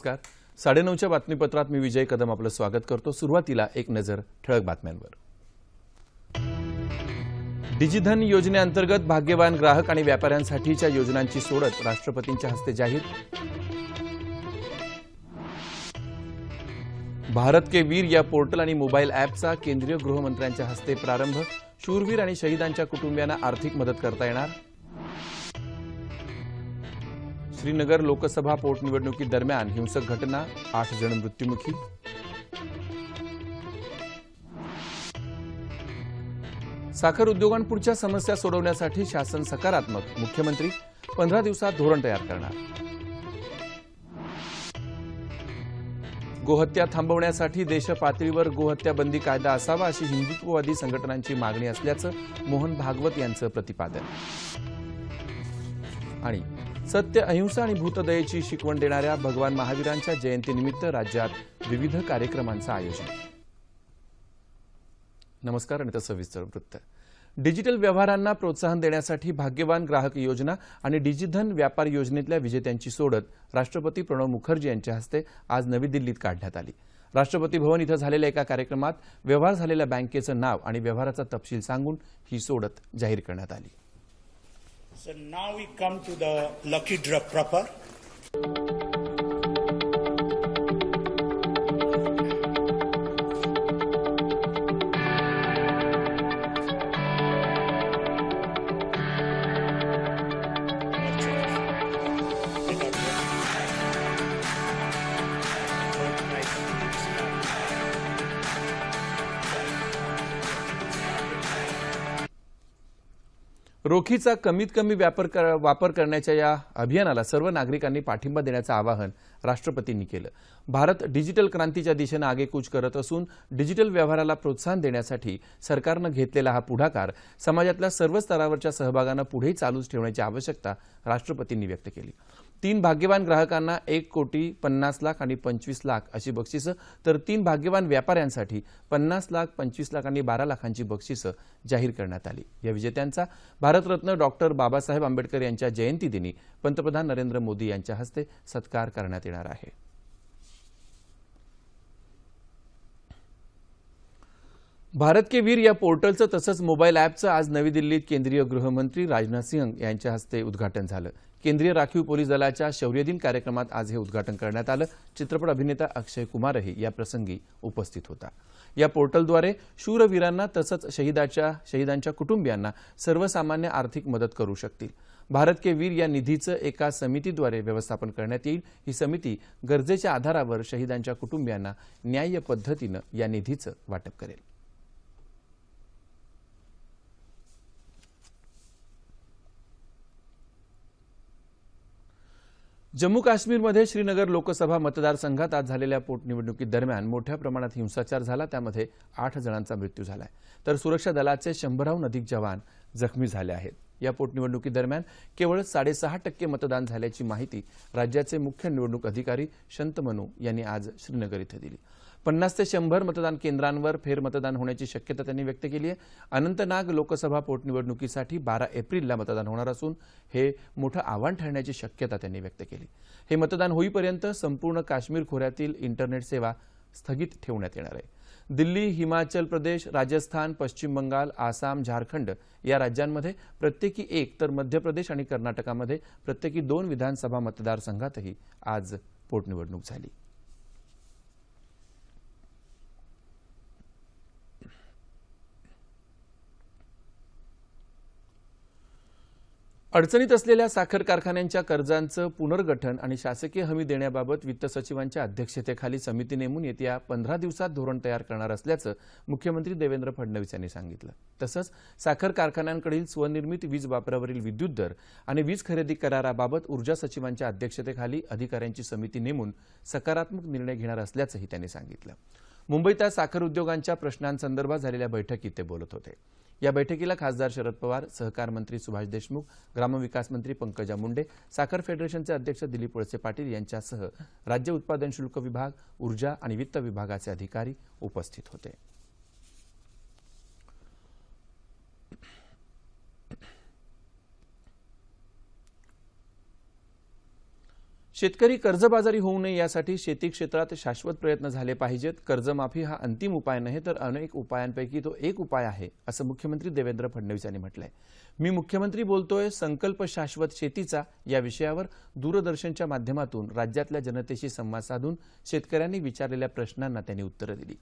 नमस्कार. साडेनऊच्या बातमीपत्रात मी विजय कदम आपलं स्वागत करतो. सुरुवातीला एक नजर ठळक बातम्यांवर. डिजिधन योजनेअंतर्गत भाग्यवान ग्राहक आणि व्यापाऱ्यांसाठीच्या योजनांची सोडत राष्ट्रपतींच्या हस्ते जाहीर. भारत के वीर या पोर्टल आणि मोबाईल ॲपचा केंद्रीय गृहमंत्र्यांच्या हस्ते प्रारंभ. शूरवीर आणि शहीदांच्या कुटुंबियांना आर्थिक मदत करता येणार? श्रीनगर लोकसभा पोटनिवडणुकीदरम्यान हिंसक घटना आठ जण मृत्युमुखी. साखर उद्योगांपुढच्या समस्या सोडवण्यासाठी शासन सकारात्मक मुख्यमंत्री पंधरा दिवसात धोरण तयार करणार. गोहत्या थांबवण्यासाठी देशपातळीवर गोहत्या बंदी कायदा असावा अशी हिंदुत्ववादी संघटनांची मागणी असल्याचं मोहन भागवत यांचं प्रतिपादन. आणि सत्य अहिंसा आणि भूतदयेची शिकवण देणाऱ्या भगवान महावीरांच्या जयंतीनिमित्त राज्यात विविध कार्यक्रमांचं आयोजन. नमस्कार आणि सविस्तर वृत्त. डिजिटल व्यवहारांना प्रोत्साहन देण्यासाठी भाग्यवान ग्राहक योजना आणि डिजिधन व्यापार योजनेतल्या विजेत्यांची सोडत राष्ट्रपती प्रणव मुखर्जी यांच्या हस्ते आज नवी दिल्लीत काढण्यात आली. राष्ट्रपती भवन इथं झालेल्या एका कार्यक्रमात व्यवहार झालेल्या बँकेचं नाव आणि व्यवहाराचा तपशील सांगून ही सोडत जाहीर करण्यात आली. So now we come to the lucky draw proper. रोखीचा कमीत कमी व्यापार कर- वापर करण्याच्या या अभियानाला सर्व नागरिकांनी पाठिंबा देण्याचं आवाहन राष्ट्रपतींनी केलं. भारत डिजिटल क्रांतीच्या दिशेनं आगेकूच करत असून डिजिटल व्यवहाराला प्रोत्साहन देण्यासाठी सरकारनं घेतलेला हा पुढाकार समाजातल्या सर्व स्तरावरच्या सहभागानं पुढे चालूच ठेवण्याची आवश्यकता राष्ट्रपतींनी व्यक्त केली. तीन भाग्यवान ग्राहकांना एक कोटी पन्नास लाख आणि पंचवीस लाख अशी बक्षिसं. तर तीन भाग्यवान व्यापाऱ्यांसाठी पन्नास लाख पंचवीस लाख आणि बारा लाखांची बक्षिसं जाहीर करण्यात आली. या विजेत्यांचा भारतरत्न डॉक्टर बाबासाहेब आंबेडकर यांच्या जयंतीदिनी पंतप्रधान नरेंद्र मोदी यांच्या हस्ते सत्कार करण्यात येणार आहे. भारत के वीर या पोर्टलचं तसंच मोबाईल ॲपचं आज नवी दिल्लीत केंद्रीय गृहमंत्री राजनाथ सिंह यांच्या हस्ते उद्घाटन झालं. केंद्रीय राखीव पोलीस दलाच्या शौर्य दिन कार्यक्रमात आज हे उद्घाटन करण्यात आलं. चित्रपट अभिनेता अक्षय कुमारही या प्रसंगी उपस्थित होता. या पोर्टलद्वारे शूरवीरांना तसंच शहीदाच्या शहीदांच्या कुटुंबियांना सर्वसामान्य आर्थिक मदत करू शकतील. भारत के वीर या निधीचं एका समितीद्वारे व्यवस्थापन करण्यात येईल. ही समिती गरजेच्या आधारावर शहीदांच्या कुटुंबियांना न्याय्य पद्धतीनं या निधीचं वाटप करेल. जम्मू काश्मीरमध्ये श्रीनगर लोकसभा मतदारसंघात आज झालेल्या पोटनिवडणुकीदरम्यान मोठ्या प्रमाणात हिंसाचार झाला. त्यामध्ये आठ जणांचा मृत्यू झालाय. तर सुरक्षा दलाचे शंभराहून अधिक जवान जखमी झाले आहेत. या पोटनिवडणुकीदरम्यान केवळ साडेसहा टक्के मतदान झाल्याची माहिती राज्याचे मुख्य निवडणूक अधिकारी शंतमनू यांनी आज श्रीनगर इथं दिली. पन्नास ते शंभर मतदान केंद्रांवर फेरमतदान होण्याची शक्यता त्यांनी व्यक्त केली आहे. अनंतनाग लोकसभा पोटनिवडणुकीसाठी बारा एप्रिलला मतदान होणार असून हे मोठं आव्हान ठरण्याची शक्यता त्यांनी व्यक्त केली. हे मतदान होईपर्यंत संपूर्ण काश्मीर खोऱ्यातील इंटरनेट सेवा स्थगित ठेवण्यात येणार आहे. दिल्ली हिमाचल प्रदेश राजस्थान पश्चिम बंगाल आसाम झारखंड या राज्यांमध्ये प्रत्येकी एक तर मध्य प्रदेश आणि कर्नाटकामध्ये प्रत्येकी दोन विधानसभा मतदारसंघातही आज पोटनिवडणूक झाली. अडचणीत असलेल्या साखर कारखान्यांच्या कर्जांचं पुनर्गठन आणि शासकीय हमी देण्याबाबत वित्त सचिवांच्या अध्यक्षतेखाली समिती नेमून येत्या पंधरा दिवसात धोरण तयार करणार असल्याचं मुख्यमंत्री देवेंद्र फडणवीस यांनी सांगितलं. तसंच साखर कारखान्यांकडील स्वनिर्मित वीज वापरावरील विद्युत दर आणि वीज खरेदी कराराबाबत ऊर्जा सचिवांच्या अध्यक्षतेखाली अधिकाऱ्यांची समिती नेमून सकारात्मक निर्णय घेणार असल्याचंही त्यांनी सांगितलं. मुंबईत आज साखर उद्योगांच्या प्रश्नांसंदर्भात झालेल्या बैठकीत ते बोलत होते. या बैठकीला खासदार शरद पवार सहकार मंत्री सुभाष देशमुख ग्रामविकास मंत्री पंकजा मुंडे साखर फेडरेशनचे अध्यक्ष दिलीप वळसे पाटील यांच्यासह राज्य उत्पादन शुल्क विभाग ऊर्जा आणि वित्त विभागाचे अधिकारी उपस्थित होते. शेतकरी कर्जबाजारी होऊ नये यासाठी शेती क्षेत्रात शाश्वत प्रयत्न झाले पाहिजेत. कर्जमाफी हा अंतिम उपाय नाही तर अनेक उपायांपैकी तो एक उपाय आहे असं मुख्यमंत्री देवेंद्र फडणवीस यांनी म्हटलंय. मी मुख्यमंत्री बोलतोय संकल्प शाश्वत शेतीचा या विषयावर दूरदर्शनच्या माध्यमातून राज्यातल्या जनतेशी संवाद साधून शेतकऱ्यांनी विचारलेल्या प्रश्नांना त्यांनी उत्तरं दिली.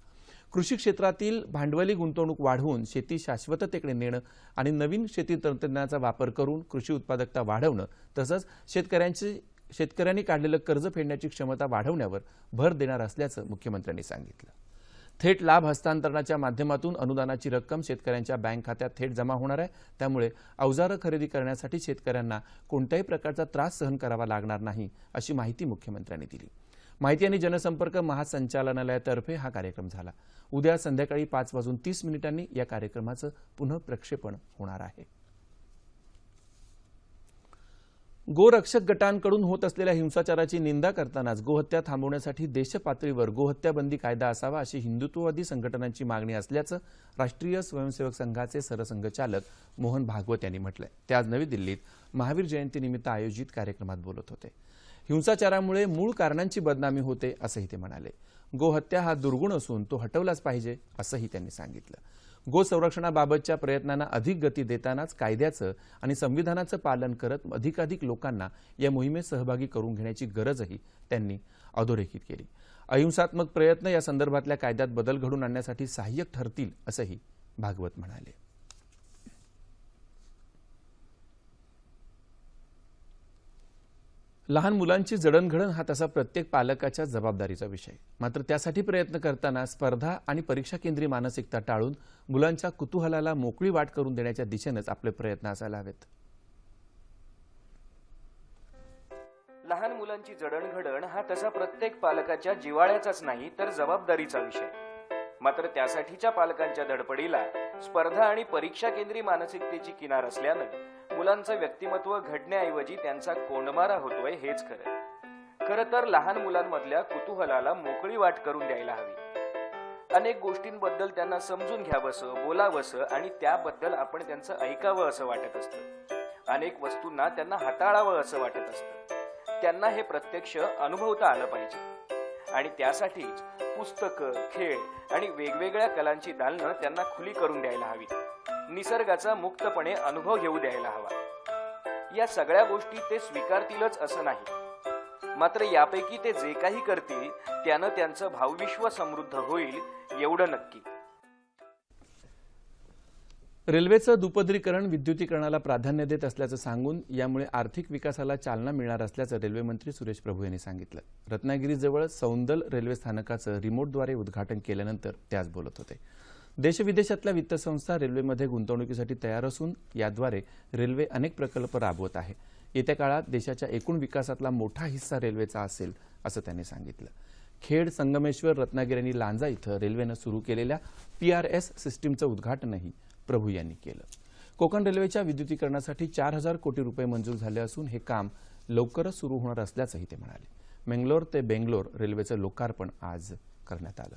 कृषी क्षेत्रातील भांडवली गुंतवणूक वाढवून शेती शाश्वततेकडे नेणं आणि नवीन शेती तंत्रज्ञानाचा वापर करून कृषी उत्पादकता वाढवणं तसंच शेतकऱ्यांची शेतकऱ्यांनी काढलेलं कर्ज फेडण्याची क्षमता वाढवण्यावर भर देणार असल्याचं मुख्यमंत्र्यांनी सांगितलं. थेट लाभ हस्तांतरणाच्या माध्यमातून अनुदानाची रक्कम शेतकऱ्यांच्या बँक खात्यात थेट जमा होणार आहे. त्यामुळे अवजारं खरेदी करण्यासाठी शेतकऱ्यांना कोणत्याही प्रकारचा त्रास सहन करावा लागणार नाही अशी माहिती मुख्यमंत्र्यांनी दिली. माहिती आणि जनसंपर्क महासंचालनालयातर्फे हा कार्यक्रम झाला. उद्या संध्याकाळी पाच वाजून तीस मिनिटांनी या कार्यक्रमाचं पुनः प्रक्षेपण होणार आहे. गोरक्षक गटांकडून होत असलेल्या हिंसाचाराची निंदा करतानाच गोहत्या थांबवण्यासाठी देशपातळीवर गोहत्याबंदी कायदा असावा अशी हिंदुत्ववादी संघटनांची मागणी असल्याचं राष्ट्रीय स्वयंसेवक संघाचे सरसंघचालक मोहन भागवत यांनी म्हटलंय. ते आज नवी दिल्लीत महावीर जयंतीनिमित्त आयोजित कार्यक्रमात बोलत होते. हिंसाचारामुळे मूळ कारणांची बदनामी होते असंही ते म्हणाले. गोहत्या हा दुर्गुण असून तो हटवलाच पाहिजे असंही त्यांनी सांगितलं. गोसंरक्षणाबाबतच्या प्रयत्नांना अधिक गती देतानाच कायद्याचं आणि संविधानाचं पालन करत अधिकाधिक लोकांना या मोहिमेत सहभागी करून घेण्याची गरजही त्यांनी अधोरेखित केली. अहिंसात्मक प्रयत्न या संदर्भातल्या कायद्यात बदल घडून आणण्यासाठी सहाय्यक ठरतील असंही भागवत म्हणाले. लहान मुलांची जडणघडण हा तसा प्रत्येक पालकाच्या जबाबदारीचा विषय. मात्र त्यासाठी प्रयत्न करताना स्पर्धा आणि परीक्षा केंद्रीय मानसिकता टाळून मुलांच्या कुतूहलाला मोकळी वाट करून देण्याच्या दिशेनंच आपले प्रयत्न असायला हवेत. लहान मुलांची जडणघडण हा तसा प्रत्येक पालकाच्या जिवाळ्याचाच नाही तर जबाबदारीचा विषय. मात्र त्यासाठीच्या पालकांच्या धडपडीला स्पर्धा आणि परीक्षा केंद्री मानसिकतेची किनार असल्यानं मुलांचं व्यक्तिमत्व घडण्याऐवजी त्यांचा कोंडमारा होतोय हेच खरं. खरं तर लहान मुलांमधल्या कुतूहलाला मोकळी वाट करून द्यायला हवी. अनेक गोष्टींबद्दल त्यांना समजून घ्यावंसं बोलावंसं आणि त्याबद्दल आपण त्यांचं ऐकावं असं वाटत असतं. अनेक वस्तूंना त्यांना हाताळावं असं वाटत असतं. त्यांना हे प्रत्यक्ष अनुभवता आलं पाहिजे. आणि त्यासाठीच पुस्तकं खेळ आणि वेगवेगळ्या कलांची दालनं त्यांना खुली करून द्यायला हवी. निसर्गाचा मुक्तपणे अनुभव घेऊ द्यायला हवा. या सगळ्या गोष्टी ते स्वीकारतीलच असं नाही. मात्र यापैकी ते जे काही करतील त्यानं त्यांचं भावविश्व समृद्ध होईल एवढं नक्की. रेल्वेचं दुपदरीकरण विद्युतीकरणाला प्राधान्य देत असल्याचं सांगून यामुळे आर्थिक विकासाला चालना मिळणार असल्याचं रेल्वेमंत्री सुरेश प्रभू यांनी सांगितलं. रत्नागिरीजवळ सौंदल रेल्वे स्थानकाचं रिमोटद्वारे उद्घाटन केल्यानंतर ते आज बोलत होते. देशविदेशातल्या वित्तसंस्था रेल्वेमध्ये गुंतवणुकीसाठी तयार असून याद्वारे रेल्वे अनेक प्रकल्प राबवत आहे. येत्या काळात देशाच्या एकूण विकासातला मोठा हिस्सा रेल्वेचा असेल असं त्यांनी सांगितलं. खेड संगमेश्वर रत्नागिरी आणि लांजा इथं रेल्वेनं सुरू केलेल्या पीआरएस सिस्टीमचं उद्घाटनही प्रभू यांनी केलं. कोकण रेल्वेच्या विद्युतीकरणासाठी चार हजार कोटी रुपये मंजूर झाले असून हे काम लवकरच सुरू होणार असल्याचंही ते म्हणाले. मेंगलोर ते बेंगलोर रेल्वेचं लोकार्पण आज करण्यात आलं.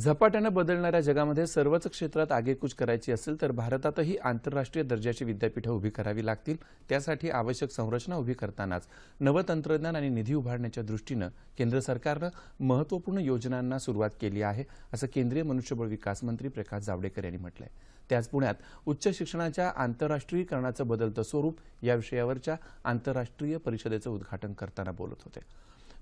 झपाट्यानं बदलणाऱ्या जगामध्ये सर्वच क्षेत्रात आगेकूच करायची असेल तर भारतातही आंतरराष्ट्रीय दर्जाची विद्यापीठं उभी करावी लागतील. त्यासाठी आवश्यक संरचना उभी करतानाच नवतंत्रज्ञान आणि निधी उभारण्याच्या दृष्टीनं केंद्र सरकारनं महत्त्वपूर्ण योजनांना सुरुवात केली आहे असं केंद्रीय मनुष्यबळ विकास मंत्री प्रकाश जावडेकर यांनी म्हटलंय. त्याच पुण्यात उच्च शिक्षणाच्या आंतरराष्ट्रीयकरणाचं बदलतं स्वरूप या विषयावरच्या आंतरराष्ट्रीय परिषदेचं उद्घाटन करताना बोलत होते.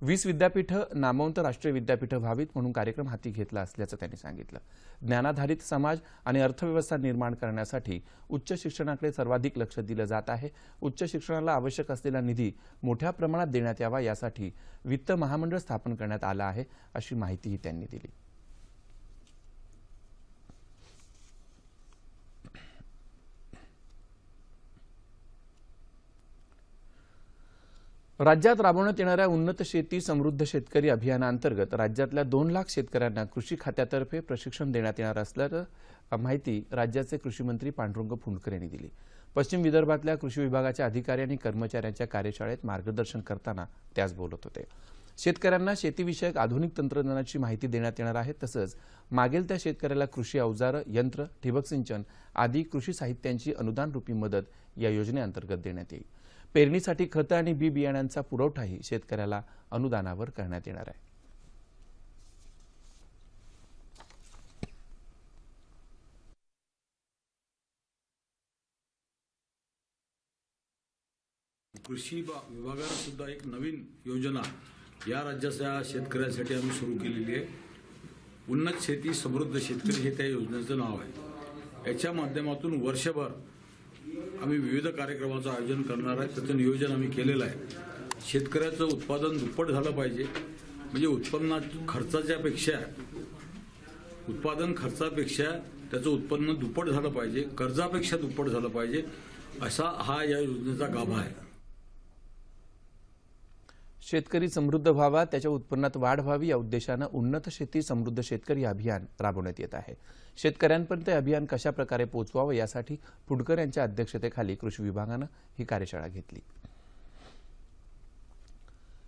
वीस विद्यापीठं नामवंत राष्ट्रीय विद्यापीठं व्हावीत म्हणून कार्यक्रम हाती घेतला असल्याचं त्यांनी सांगितलं. ज्ञानाधारित समाज आणि अर्थव्यवस्था निर्माण करण्यासाठी उच्च शिक्षणाकडे सर्वाधिक लक्ष दिलं जात आहे. उच्च शिक्षणाला आवश्यक असलेला निधी मोठ्या प्रमाणात देण्यात यावा यासाठी वित्त महामंडळ स्थापन करण्यात आलं आहे अशी माहितीही त्यांनी दिली. राज्यात राबवण्यात येणाऱ्या उन्नत शेती समृद्ध शेतकरी अभियानाअंतर्गत राज्यातल्या दोन लाख शेतकऱ्यांना कृषी खात्यातर्फे प्रशिक्षण देण्यात येणार असल्याचं माहिती राज्याचे कृषी मंत्री पांडुरंग फुंडकर यांनी दिली. पश्चिम विदर्भातल्या कृषी विभागाच्या अधिकारी आणि कर्मचाऱ्यांच्या कार्यशाळेत मार्गदर्शन करताना त्यास बोलत होते. शेतकऱ्यांना शेतीविषयक आधुनिक तंत्रज्ञानाची माहिती देण्यात येणार आहे तसंच मागेल त्या शेतकऱ्याला कृषी अवजारं यंत्र ठिबक सिंचन आदी कृषी साहित्यांची अनुदान रूपी मदत या योजनेअंतर्गत देण्यात येईल. पेरणीसाठी खतं आणि बी बियाण्यांचा पुरवठाही शेतकऱ्याला अनुदानावर करण्यात येणार आहे. कृषी विभागाला सुद्धा एक नवीन योजना या राज्याच्या शेतकऱ्यांसाठी आम्ही सुरू केलेली आहे. उन्नत शेती समृद्ध शेतकरी हे त्या योजनेचं नाव आहे. याच्या माध्यमातून वर्षभर आम्ही विविध कार्यक्रमाचं आयोजन करणार आहे. त्याचं नियोजन आम्ही केलेलं आहे. शेतकऱ्याचं उत्पादन दुप्पट झालं पाहिजे. म्हणजे उत्पन्ना खर्चाच्या पेक्षा उत्पादन खर्चापेक्षा त्याचं उत्पन्न दुप्पट झालं पाहिजे. कर्जापेक्षा दुप्पट झालं पाहिजे. असा हा या योजनेचा गाभा आहे. शेतकरी समृद्ध व्हावा त्याच्या उत्पन्नात वाढ व्हावी या उद्देशानं उन्नत शेती समृद्ध शेतकरी अभियान राबवण्यात येत आहे. शेतकऱ्यांपर्यंत अभियान कशा प्रकारे पोहोचवावं यासाठी फुडकर यांच्या अध्यक्षतेखाली कृषी विभागानं ही कार्यशाळा घेतली.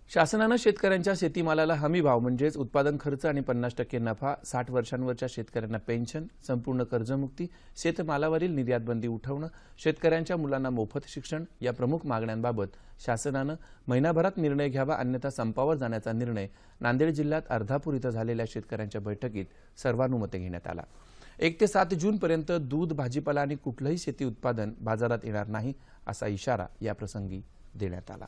शासनानं शेतकऱ्यांच्या शेतीमालाला हमी भाव म्हणजेच उत्पादन खर्च आणि पन्नास टक्के नफा साठ वर्षांवरच्या शेतकऱ्यांना पेन्शन संपूर्ण कर्जमुक्ती शेतमालावरील निर्यात बंदी उठवणं शेतकऱ्यांच्या मुलांना मोफत शिक्षण या प्रमुख मागण्यांबाबत शासनानं महिनाभरात निर्णय घ्यावा अन्यथा संपावर जाण्याचा निर्णय नांदेड जिल्ह्यात अर्धापूर इथं झालेल्या शेतकऱ्यांच्या बैठकीत सर्वानुमते घेण्यात आला. एक ते सात जूनपर्यंत दूध भाजीपाला आणि कुठलंही शेती उत्पादन बाजारात येणार नाही असा इशारा याप्रसंगी देण्यात आला.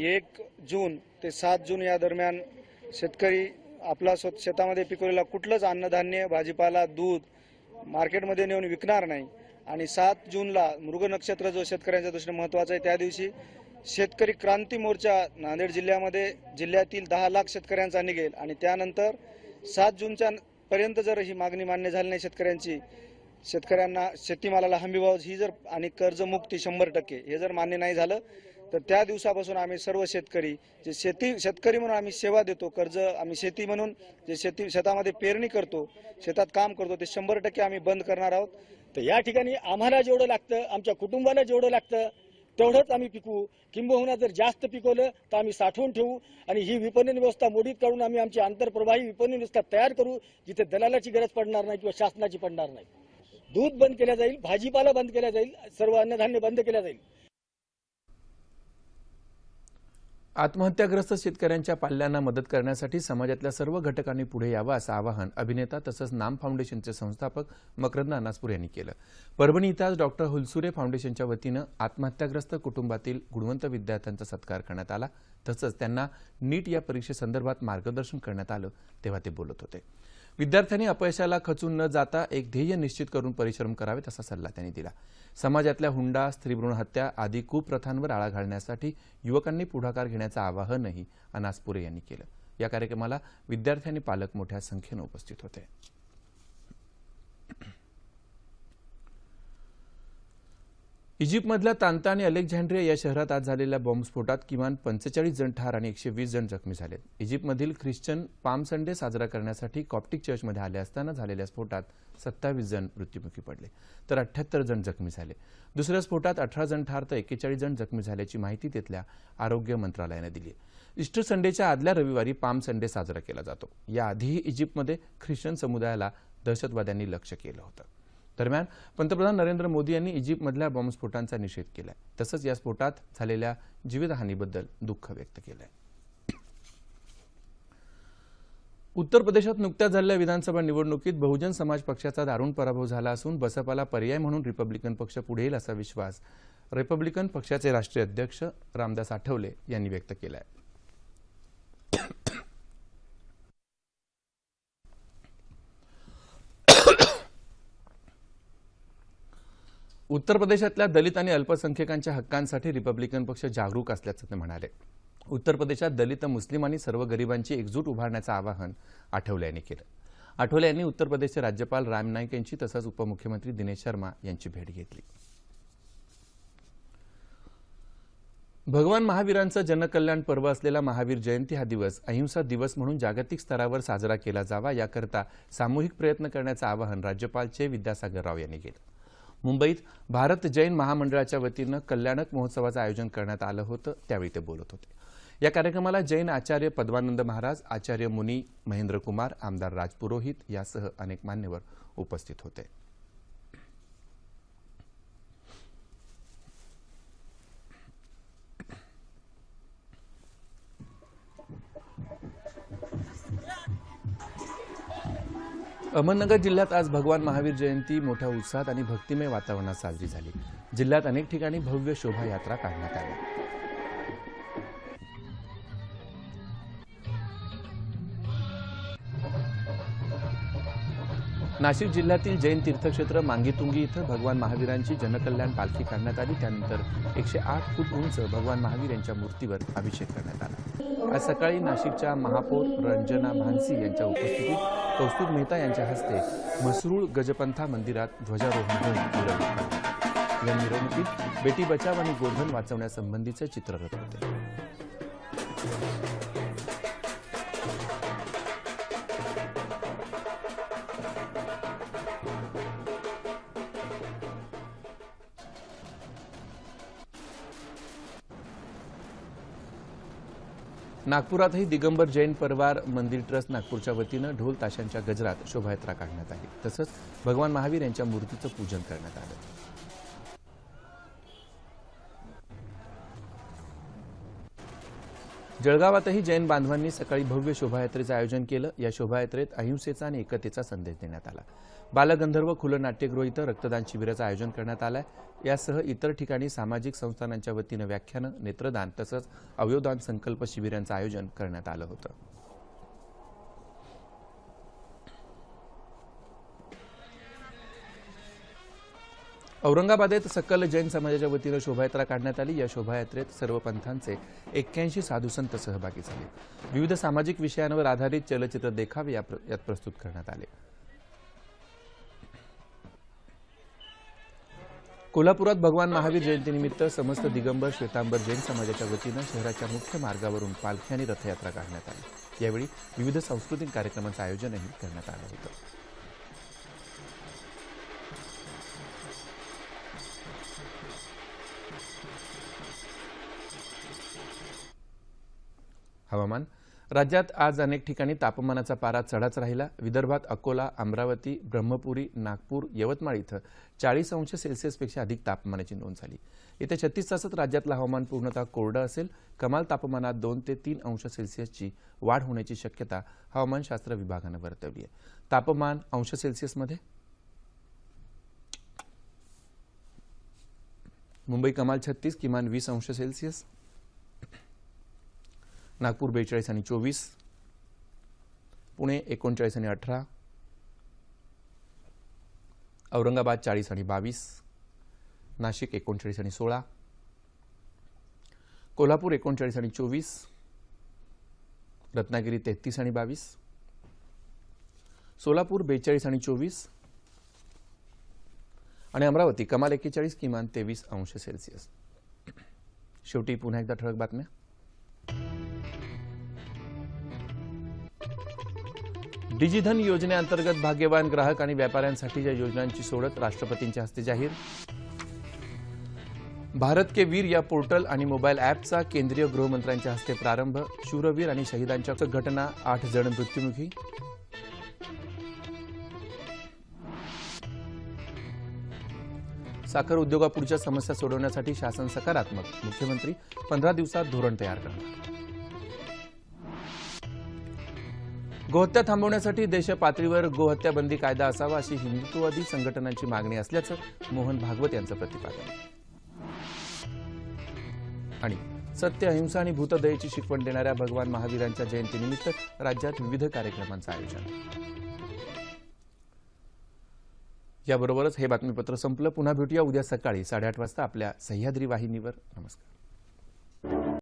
एक जून ते सात जून या दरम्यान शेतकरी आपला स्वत शेतामध्ये पिकवलेला कुठलंच अन्नधान्य भाजीपाला दूध मार्केटमध्ये नेऊन विकणार नाही. आणि सात जूनला मृग नक्षत्र जो शेतकऱ्यांच्या दृष्टीने महत्त्वाचा आहे त्या दिवशी शेतकरी क्रांती मोर्चा नांदेड जिल्ह्यामध्ये जिल्ह्यातील दहा लाख शेतकऱ्यांचा निघेल. आणि त्यानंतर सात जूनच्या पर्यंत जर ही मागणी मान्य झाली नाही शेतकऱ्यांची शेतकऱ्यांना शेतीमालाला हमीभाव ही जर आणि कर्जमुक्ती शंभर टक्के हे जर मान्य नाही झालं तर त्या दिवसापासून आम्ही सर्व शेतकरी जे शेती शेतकरी म्हणून आम्ही सेवा देतो कर्ज आम्ही शेती म्हणून जे शेती शेतामध्ये पेरणी करतो शेतात काम करतो ते शंभर टक्के आम्ही बंद करणार आहोत. तर या ठिकाणी आम्हाला जेवढं लागतं आमच्या कुटुंबाला जेवढं लागतं तेवढंच आम्ही पिकवू किंबहुना जर जास्त पिकवलं तर आम्ही साठवून ठेवू आणि ही विपणन व्यवस्था मोडीत काढून आम्ही आमची आंतरप्रवाही विपणन व्यवस्था तयार करू जिथे दलालाची गरज पडणार नाही किंवा शासनाची पडणार नाही. दूध बंद केल्या जाईल भाजीपाला बंद केला जाईल सर्व अन्नधान्य बंद केलं जाईल. आत्महत्याग्रस्त शेतकऱ्यांच्या पाल्यांना मदत करण्यासाठी समाजातल्या सर्व घटकांनी पुढे यावं असं आवाहन अभिनेता तसंच नाम फाउंडेशनचे संस्थापक मकरंद अनासपूर यांनी केलं. परभणी इथं आज डॉक्टर हुलसुरे फाउंडेशनच्या वतीनं आत्महत्याग्रस्त कुटुंबातील गुणवंत विद्यार्थ्यांचा सत्कार करण्यात आला. तसंच त्यांना नीट या परीक्षेसंदर्भात मार्गदर्शन करण्यात आलं तेव्हा ते बोलत होते. विद्यार्थ्यांनी अपयशाला खचून न जाता एक ध्येय निश्चित करून परिश्रम करावेत असा सल्ला त्यांनी दिला. समाजातल्या हुंडा स्त्रीभ्रूण हत्या आदी कुप्रथांवर आळा घालण्यासाठी युवकांनी पुढाकार घेण्याचं आवाहनही अनासपुरे यांनी केलं. या कार्यक्रमाला विद्यार्थी आणि पालक मोठ्या संख्येनं उपस्थित होते. इजिप्तमधल्या तांता आणि अलेक्झांड्रिया या शहरात आज झालेल्या बॉम्बस्फोटात किमान पंचेचाळीस जण ठार आणि एकशे वीस जण जखमी झालेत. इजिप्तमधील ख्रिश्चन पाम संडे साजरा करण्यासाठी कॉप्टिक चर्चमध्ये आले असताना झालेल्या स्फोटात सत्तावीस जण मृत्युमुखी पडले तर अठ्याहत्तर जण जखमी झाले. दुसऱ्या स्फोटात अठरा जण ठार तर एकेचाळीस जण जखमी झाल्याची माहिती तिथल्या आरोग्य मंत्रालयानं दिली आहे. इस्टर संडेच्या आदल्या रविवारी पाम संडे साजरा केला जातो. याआधीही इजिप्तमध्ये ख्रिश्चन समुदायाला दहशतवाद्यांनी लक्ष केलं होतं. दरम्यान पंतप्रधान नरेंद्र मोदी यांनी इजिप्तमधल्या बॉम्बस्फोटांचा निषेध केलाय. तसंच या स्फोटात झालेल्या जीवितहानीबद्दल दुःख व्यक्त केलंय. उत्तर प्रदेशात नुकत्याच झालेल्या विधानसभा निवडणुकीत बहुजन समाज पक्षाचा दारुण पराभव झाला असून बसपाला पर्याय म्हणून रिपब्लिकन पक्ष पुढे येईल असा विश्वास रिपब्लिकन पक्षाचे राष्ट्रीय अध्यक्ष रामदास आठवले यांनी व्यक्त केला आहे उत्तर प्रदेशातल्या दलित आणि अल्पसंख्याकांच्या हक्कांसाठी रिपब्लिकन पक्ष जागरूक असल्याचं ते म्हणाले. उत्तर प्रदेशात दलित मुस्लिम आणि सर्व गरिबांची एकजूट उभारण्याचं आवाहन आठवले यांनी केलं. आठवले यांनी उत्तर प्रदेशचे राज्यपाल राम नाईक यांची तसंच उपमुख्यमंत्री दिनेश शर्मा यांची भेट घेतली. भगवान महावीरांचं जनकल्याण पर्व असलेला महावीर जयंती हा दिवस अहिंसा दिवस म्हणून जागतिक स्तरावर साजरा केला जावा याकरता सामूहिक प्रयत्न करण्याचं आवाहन राज्यपाल चे विद्यासागर राव यांनी केलं. मुंबईत भारत जैन महामंडळाच्या वतीनं कल्याणक महोत्सवाचं आयोजन करण्यात आलं होतं त्यावेळी ते बोलत होते. या कार्यक्रमाला जैन आचार्य पद्मानंद महाराज आचार्य मुनी महेंद्र कुमार आमदार राजपुरोहित यासह अनेक मान्यवर उपस्थित होते. अहमदनगर जिल्ह्यात आज भगवान महावीर जयंती मोठ्या उत्साहात आणि भक्तिमय वातावरणात साजरी झाली. जिल्ह्यात अनेक ठिकाणी भव्य शोभायात्रा काढण्यात आली नाशिक जिल्ह्यातील जैन तीर्थक्षेत्र मांगीतुंगी इथं भगवान महावीरांची जनकल्याण पालखी काढण्यात आली. त्यानंतर एकशे आठ फूट उंच भगवान महावीर यांच्या मूर्तीवर अभिषेक करण्यात आला. आज सकाळी नाशिकच्या महापौर रंजना भानसी यांच्या उपस्थितीत कौस्तुभ मेहता यांच्या हस्ते म्हसरूळ गजपंथा मंदिरात ध्वजारोहण होऊन मिरवणूक या मिरवणुकीत बेटी बचाव आणि गोधन वाचवण्यासंबंधीचे चित्ररथ होते. नागपुरातही दिगंबर जैन परिवार मंदिर ट्रस्ट नागपूरच्या वतीनं ढोल ताशांच्या गजरात शोभायात्रा काढण्यात आली. तसंच भगवान महावीर यांच्या मूर्तीचं पूजन करण्यात आलं. जळगावातही जैन बांधवांनी सकाळी भव्य शोभायात्रेचं आयोजन केलं. या शोभायात्रेत अहिंसेचा आणि एकतेचा संदेश देण्यात आला. बालगंधर्व खुलं नाट्यगृह इथं रक्तदान शिबिराचं आयोजन करण्यात आलं यासह इतर ठिकाणी सामाजिक संस्थानांच्या वतीनं व्याख्यानं नेत्रदान तसंच अवयवदान संकल्प शिबिरांचं आयोजन करण्यात आलं होतं. औरंगाबादेत सकल जैन समाजाच्या वतीनं शोभायात्रा काढण्यात आली. या शोभायात्रेत सर्व पंथांचे एक्क्याऐंशी साधुसंत सहभागी झाले. विविध सामाजिक विषयांवर आधारित चलचित्र देखावे यात प्रस्तुत करण्यात आले. कोल्हापुरात भगवान महावीर जयंतीनिमित्त समस्त दिगंबर श्वेतांबर जैन समाजाच्या वतीनं शहराच्या मुख्य मार्गावरून पालखी आणि रथयात्रा काढण्यात आली. यावेळी विविध सांस्कृतिक कार्यक्रमांचं आयोजनही करण्यात आलं होतं. हवामान. राज्यात आज अनेक ठिकाणी तापमानाचा पारा चढाच राहिला. विदर्भात अकोला अमरावती ब्रह्मपुरी नागपूर यवतमाळ इथं चाळीस अंश सेल्सिअसपेक्षा अधिक तापमानाची नोंद झाली. येत्या छत्तीस तासात राज्यातलं हवामान पूर्णतः कोरडं असेल. कमाल तापमानात दोन ते तीन अंश सेल्सिअसची वाढ होण्याची शक्यता हवामानशास्त्र विभागानं वर्तवली आहे. तापमान अंश सेल्सिअसमध्ये? मुंबई कमाल छत्तीस किमान वीस अंश सेल्सिअस. नागपूर बेचाळीस आणि चोवीस. पुणे एकोणचाळीस आणि अठरा. औरंगाबाद चाळीस आणि बावीस. नाशिक एकोणचाळीस आणि सोळा. कोल्हापूर एकोणचाळीस आणि चोवीस. रत्नागिरी तेहतीस आणि बावीस. सोलापूर बेचाळीस आणि चोवीस. आणि अमरावती कमाल एक्केचाळीस किमान तेवीस अंश सेल्सिअस. शेवटी पुन्हा एकदा ठळक बातम्या. डिजिधन योजनेअंतर्गत भाग्यवान ग्राहक आणि व्यापाऱ्यांसाठीच्या योजनांची सोडत राष्ट्रपतींच्या हस्ते जाहीर. भारत के वीर या पोर्टल आणि मोबाईल ॲपचा केंद्रीय गृहमंत्र्यांच्या हस्ते प्रारंभ. शूरवीर आणि शहीदांच्या घटना आठ जण मृत्युमुखी. साखर उद्योगापुढच्या समस्या सोडवण्यासाठी शासन सकारात्मक मुख्यमंत्री पंधरा दिवसात धोरण तयार करणार. गोहत्या थांबवण्यासाठी देश पातळीवर गोहत्या बंदी कायदा असावा अशी हिंदुत्ववादी संघटनांची मागणी असल्याचं मोहन भागवत यांचं प्रतिपादन. आणि सत्य अहिंसा आणि भूतदयेची शिकवण देणाऱ्या भगवान महावीरांच्या जयंतीनिमित्त राज्यात विविध कार्यक्रमांचं आयोजन. याबरोबरच हे बातमीपत्र संपलं. पुन्हा भेटूया उद्या सकाळी साडेआठ वाजता आपल्या सह्याद्री वाहिनीवर. नमस्कार.